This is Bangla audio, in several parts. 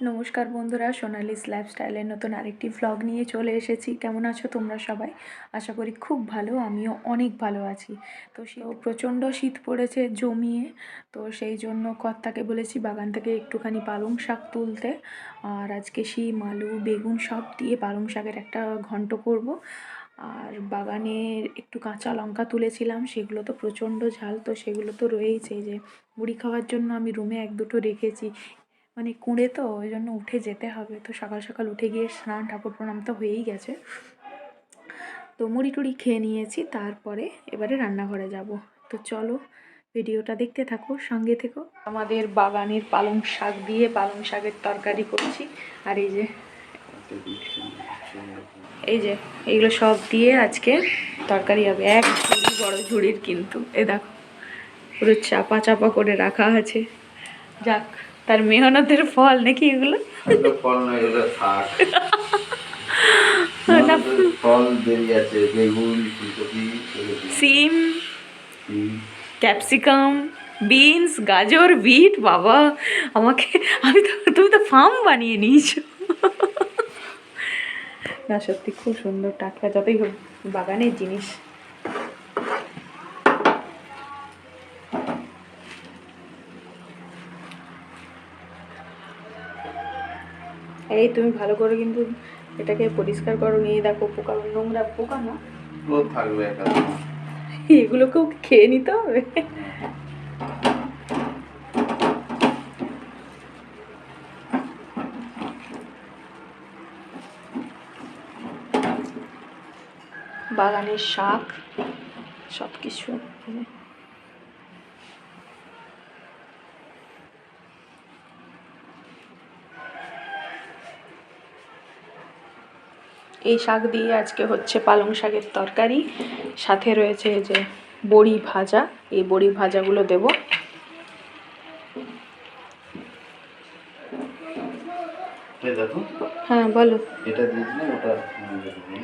নমস্কার বন্ধুরা, সোনালিস লাইফস্টাইলের নতুন আরেকটি ভ্লগ নিয়ে চলে এসেছি। কেমন আছো তোমরা সবাই? আশা করি খুব ভালো, আমিও অনেক ভালো আছি। তো সে প্রচণ্ড শীত পড়েছে জমিয়ে, তো সেই জন্য কর্তাকে বলেছি বাগান থেকে একটুখানি পালং শাক তুলতে। আর আজকে শিম, আলু, বেগুন সব দিয়ে পালং শাকের একটা ঘন্ট করব। আর বাগানের একটু কাঁচা লঙ্কা তুলেছিলাম, সেগুলো তো প্রচণ্ড ঝাল, তো সেগুলো তো রয়েইছে। যে, মুড়ি খাওয়ার জন্য আমি রুমে এক দুটো রেখেছি। মানে কুঁড়ে তো, ওই জন্য উঠে যেতে হবে। তো সকাল সকাল উঠে গিয়ে স্নান, ঠাকুর প্রণাম তো হয়েই গেছে। তো মুড়ি টুড়ি খেয়ে নিয়েছি, তারপরে এবারে রান্নাঘরে যাব। তো চলো ভিডিওটা দেখতে থাকো, সঙ্গে থেকো। আমাদের বাগানের পালং শাক দিয়ে পালং শাকের তরকারি করছি। আর এই যে এই যে, এইগুলো সব দিয়ে আজকে তরকারি হবে। এক ঝুড়ি বড় ঝুড়ির কিন্তু। এ দেখো, পুরো চাপা চাপা করে রাখা আছে। যাক। তার মেহনতের ফল নাকি এগুলো? ফল নয় এগুলো শাক। ফল বেরিয়ে আছে বেগুন ফুলকপি, সিম। ক্যাপসিকাম বিনস গাজর বিট বাবা আমাকে আমি তো তুমি তো ফার্ম বানিয়ে নিয়েছো। না সত্যি খুব সুন্দর টাটকা যতই হোক বাগানের জিনিস। এই তুমি ভালো করে কিন্তু এটাকে পরিষ্কার করো। নিয়ে দেখো পোকা নোংরা পোকা না? থাকবে এগুলোকেও খেয়ে নিতে হবে? বাগানের শাক সব কিছু এই শাক দিয়ে আজকে হচ্ছে পালং শাকের তরকারি। সাথে রয়েছে যে বড়ি ভাজা এই বড়ি ভাজাগুলো দেব। হ্যাঁ বলো। এটা ওটা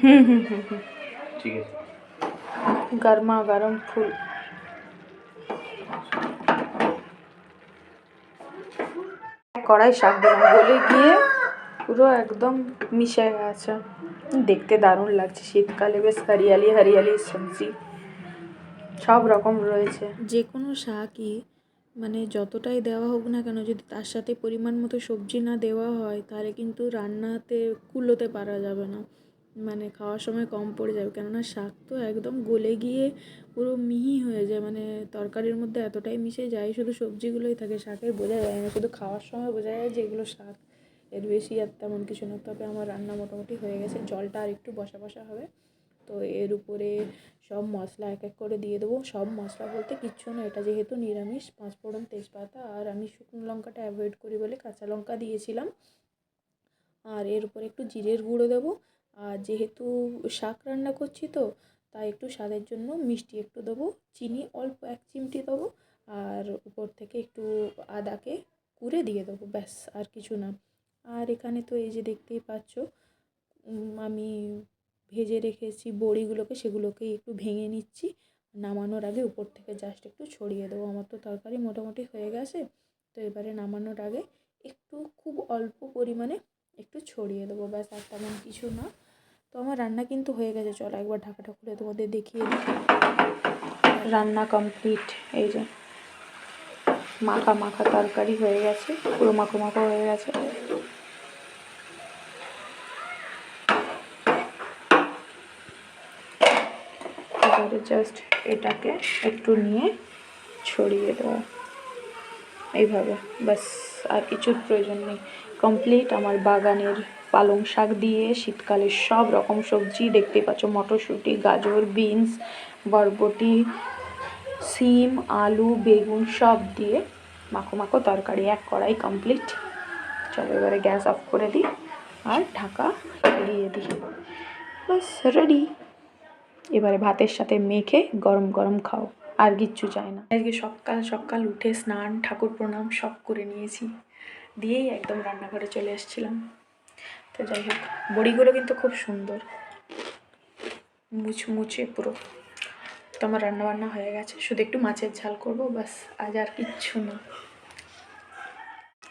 হুম হুম হুম হুম। ঠিক আছে। গরমা গরম ফুল। কড়াই শাক দিলাম। গলে গিয়ে পুরো একদম মিশে গেছে। দেখতে দারুণ লাগছে। শীতকালে বেশ হরিয়ালি হরিয়ালি সবজি, সব রকম রয়েছে। যে কোনো শাকই মানে যতটাই দেওয়া হোক না কেন, যদি তার সাথে পরিমাণ মতো সবজি না দেওয়া হয়, তাহলে কিন্তু রান্নাতে কুলোতে পারা যাবে না। মানে খাওয়ার সময় কম পড়ে যাবে। কেননা শাক তো একদম গলে গিয়ে পুরো মিহি হয়ে যায়। মানে তরকারির মধ্যে এতটাই মিশে যায়, শুধু সবজিগুলোই থাকে। শাকের বোঝা যায় না। শুধু খাওয়ার সময় বোঝা যায় যে এগুলো শাক। এর বেশি আর তেমন কিছু না। তবে আমার রান্না মোটামুটি হয়ে গেছে। জলটা আর একটু বসা বসা হবে। তো এর উপরে সব মশলা এক এক করে দিয়ে দেবো। সব মশলা বলতে কিচ্ছু না। এটা যেহেতু নিরামিষ, পাঁচফোড়ন, তেজপাতা আর আমি শুকনো লঙ্কাটা অ্যাভয়েড করি বলে কাঁচা লঙ্কা দিয়েছিলাম। আর এর উপরে একটু জিরের গুঁড়ো দেবো। আর যেহেতু শাক রান্না করছি তো, তাই একটু স্বাদের জন্য মিষ্টি একটু দেবো। চিনি অল্প এক চিমটি দেবো। আর উপর থেকে একটু আদাকে কুড়ে দিয়ে দেবো। ব্যাস, আর কিছু না। আর এখানে তো এই যে দেখতেই পাচ্ছ আমি ভেজে রেখেছি বড়িগুলোকে সেগুলোকে একটু ভেঙে নিচ্ছি। নামানোর আগে উপর থেকে জাস্ট একটু ছড়িয়ে দেবো। আমার তো তরকারি মোটামুটি হয়ে গেছে, তো এবারে নামানোর আগে একটু খুব অল্প পরিমাণে একটু ছড়িয়ে দেবো, ব্যাস আর তেমন কিছু না। তো আমার রান্না কিন্তু হয়ে গেছে, চলো একবার ঢাকাটা খুলে তোমাদের দেখিয়ে দিই। রান্না কমপ্লিট এই যে মাখা মাখা তরকারি হয়ে গেছে, পুরো মাখো মাখো হয়ে গেছে এবারে জাস্ট এটাকে একটু নিয়ে ছড়িয়ে দেওয়া এইভাবে, ব্যাস, আর কিছুর প্রয়োজন নেই। কমপ্লিট আমার বাগানের পালং শাক দিয়ে শীতকালে সব রকম সবজি দেখতে পাচ্ছ। মটরশুঁটি, গাজর বিনস বরবটি, সিম, আলু, বেগুন সব দিয়ে মাখো মাখো তরকারি, এক কড়াই কমপ্লিট চলো এবারে গ্যাস অফ করে দিই আর ঢাকা লাগিয়ে দিই। বাস রেডি এবারে ভাতের সাথে মেখে গরম গরম খাও, আর কিচ্ছু চাই না। আজকে সকাল সকাল উঠে স্নান, ঠাকুর প্রণাম সব করে নিয়েছি। দিয়েই একদম রান্নাঘরে চলে এসেছিলাম। তো যাই হোক, বড়িগুলো কিন্তু খুব সুন্দর। মুচমুচে পুরো। তো আমার রান্নাবান্না হয়ে গেছে। শুধু একটু মাছের ঝাল করব, ব্যাস, আজ আর কিচ্ছু না।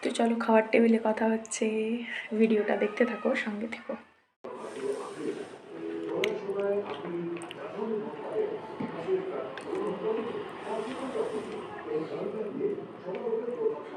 তো চলো, খাওয়ার টেবিলে কথা হচ্ছে। ভিডিওটা দেখতে থাকো, সঙ্গে থেকো।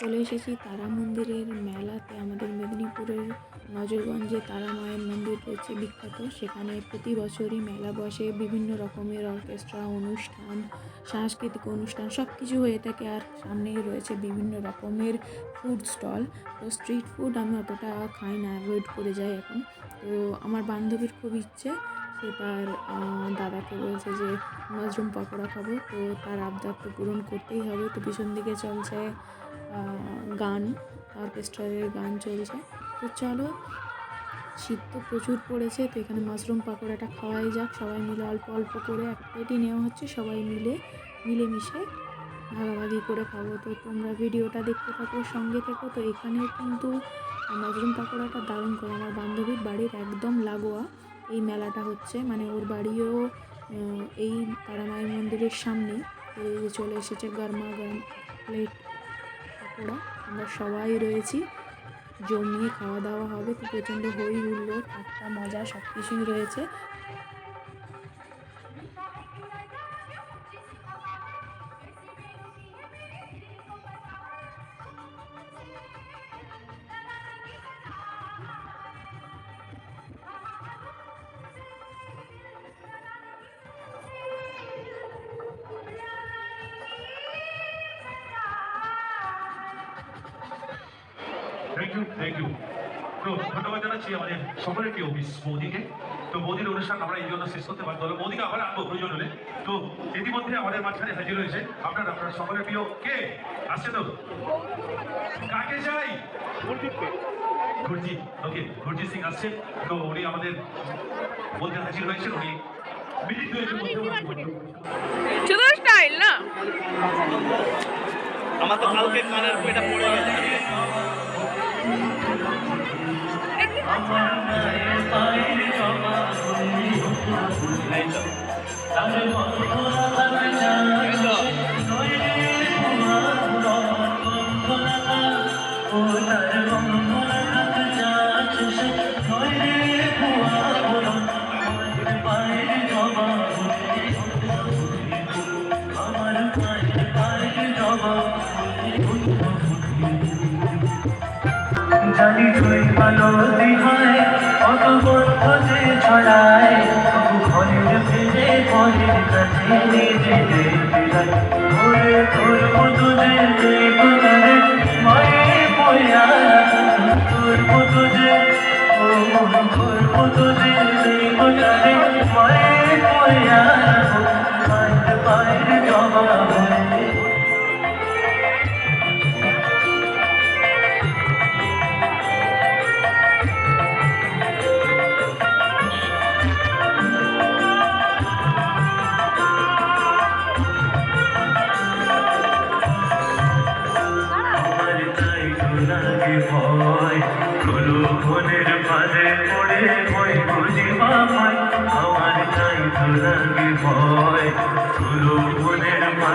চলে এসেছি তারা মন্দিরের মেলাতে। আমাদের মেদিনীপুরের নজরগঞ্জে তারা মায়ের মন্দির রয়েছে বিখ্যাত। সেখানে প্রতি বছরই মেলা বসে। বিভিন্ন রকমের অর্কেস্ট্রা অনুষ্ঠান, সাংস্কৃতিক অনুষ্ঠান সব কিছু হয়ে থাকে আর সামনেই রয়েছে বিভিন্ন রকমের ফুড স্টল। তো স্ট্রিট ফুড আমি অতটা খাই না, অ্যাভয়েড করে যাই এখন। তো আমার বান্ধবীর খুব ইচ্ছে, সে তার দাদাকে বলছে যে মাশরুম পকোড়া খাব। তো তার আবদার তো পূরণ করতেই হবে। তো পিছন দিকে চলছে গান অর্কেস্ট্রারের গান চলছে। তো চলো, শীত তো প্রচুর পড়েছে, তো এখানে মাশরুম পাকোড়াটা খাওয়াই যাক। সবাই মিলে অল্প অল্প করে এক প্লেটই নেওয়া হচ্ছে, সবাই মিলে মিলেমিশে ভাগাভাগি করে খাব। তো তোমরা ভিডিওটা দেখতে থাকো, সঙ্গে থেকো। তো এখানেও কিন্তু মাশরুম পাকোড়াটা দারুণ করে। আমার বান্ধবীর বাড়ির একদম লাগোয়া এই মেলাটা হচ্ছে। মানে ওর বাড়িও এই তারামায়ের মন্দিরের সামনে। চলে এসেছে গরমা গরম প্লেট পকোড়া আমরা সবাই রয়েছি। জমিয়ে খাওয়া দাওয়া হবে। তো প্রচণ্ড হই হুল্লোড় ঠাট্টা মজা সব কিছুই রয়েছে। থ্যাংক ইউ থ্যাংক ইউ তো ধন্যবাদ জানাচ্ছি আমাদের সকলের প্রিয় মিস মোদিকে। তো মোদির অনুষ্ঠান আমরা এই জন্য শেষ করতে পারব না। মোদিকে আবার আনব প্রয়োজন হলে। তো ইতিমধ্যে আমাদের মাঝখানে হাজির হয়েছে আপনার আপনার সকলের প্রিয় কে? আসছে তো? কাকে চাই? গুরজিৎ। ওকে গুরজিৎ সিং আসছে। তো উনি আমাদের মধ্যে হাজির হয়েছেন। উনি শুধু স্টাইল না। আমার তো কালকে কানের পেটা পড়ে গেছে। এই জানি তুই ভালো দিহায় কত বন্ধ যে ছড়ায় ঘরের ফিরে পরের কাছে নিজে ওরে তোর যে দেবতারে মায়ে তোর যে তোর দেবতারে মায়ে পয়া পায়ের পায়ের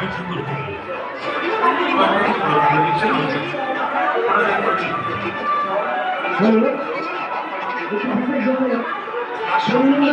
দেখবে সুন্দর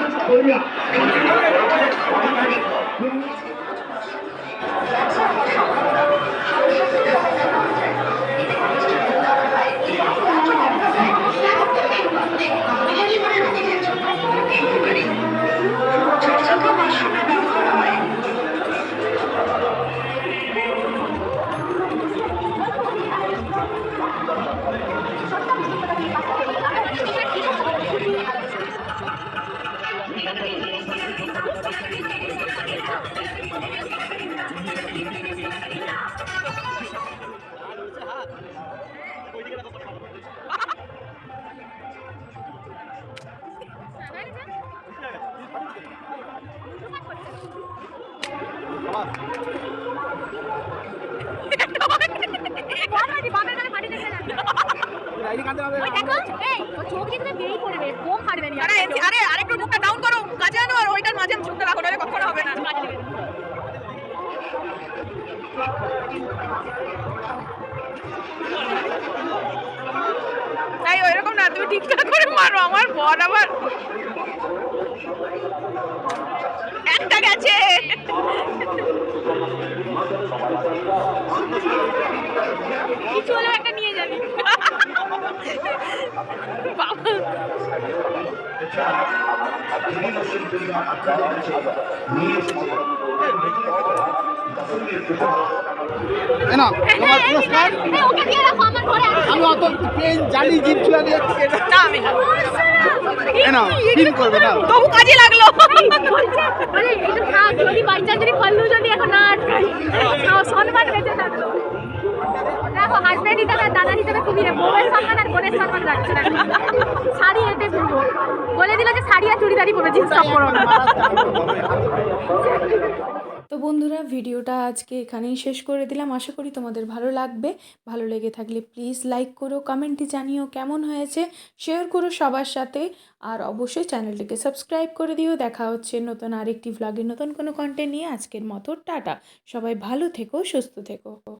আরে আরেকটু মুখটা ডাউন করো কাজে আনো আর ওইটার মাঝে চোখটা রাখো নাহলে কখনো হবে না। তাই ওইরকম না তুমি ঠিকঠাক করে মারো আমার বর আবার। একটা গেছে। কিছু হলেও একটা নিয়ে যাবি। বাবা। না তোমার পুরস্কার। আমি অত ট্রেন জানি জিপ চলে দিয়ে না আমি না। এ ফিল করবে না তবু কাজে লাগল। মানে এটা থাক যদি বাই চান্স যদি ফল্লু যদি এখন না আটকাই সম্মান বেঁচে থাকল। দেখো দাদা খুবই বউয়ের সম্মান আর বোনের সম্মান রাখছে না। শাড়ি এতে বলে দিল যে শাড়ি আর চুড়িদারি পরো তো বন্ধুরা, ভিডিওটা আজকে এখানেই শেষ করে দিলাম। আশা করি তোমাদের ভালো লাগবে। ভালো লেগে থাকলে প্লিজ লাইক করো কমেন্টে জানিও কেমন হয়েছে। শেয়ার করো সবার সাথে। আর অবশ্যই চ্যানেলটিকে সাবস্ক্রাইব করে দিও। দেখা হচ্ছে নতুন আরেকটি ভ্লগে নতুন কোনো কন্টেন্ট নিয়ে। আজকের মতো টাটা। সবাই ভালো থেকো, সুস্থ থেকো।